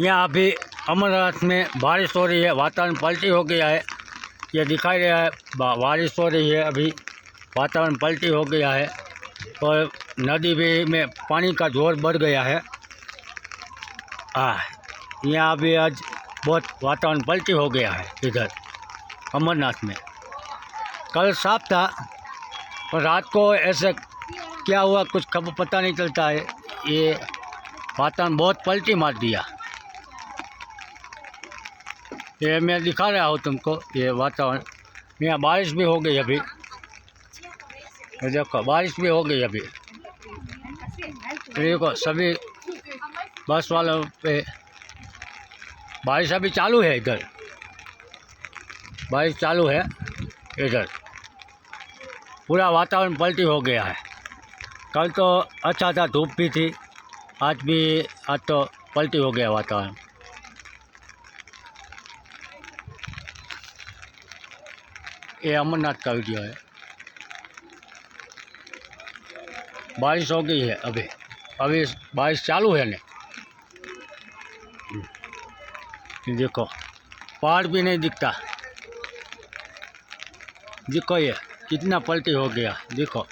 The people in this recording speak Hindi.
यहाँ अभी अमरनाथ में बारिश हो रही है, वातावरण पलटी हो गया है। ये दिखाई रहा है बारिश हो रही है अभी, वातावरण पलटी हो गया है। और नदी भी में पानी का ज़ोर बढ़ गया है। यहाँ अभी आज बहुत वातावरण पलटी हो गया है इधर, अमरनाथ में। कल साफ़ था, पर रात को ऐसे क्या हुआ कुछ खबर पता नहीं चलता है। ये वातावरण बहुत पलटी मार दिया। ये मैं दिखा रहा हूँ तुमको, ये वातावरण। यहाँ बारिश भी हो गई अभी। ये देखो, बारिश भी हो गई अभी। ये देखो, सभी बस वालों पे बारिश अभी चालू है इधर। बारिश चालू है इधर। पूरा वातावरण पलटी हो गया है। कल तो अच्छा था, धूप भी थी। आज भी, आज तो पलटी हो गया वातावरण। ये अमरनाथ का वीडियो है। बारिश हो गई है अभी। अभी बारिश चालू है ने हम्म। देखो, पहाड़ भी नहीं दिखता। देखो ये, कितना पलटी हो गया, देखो।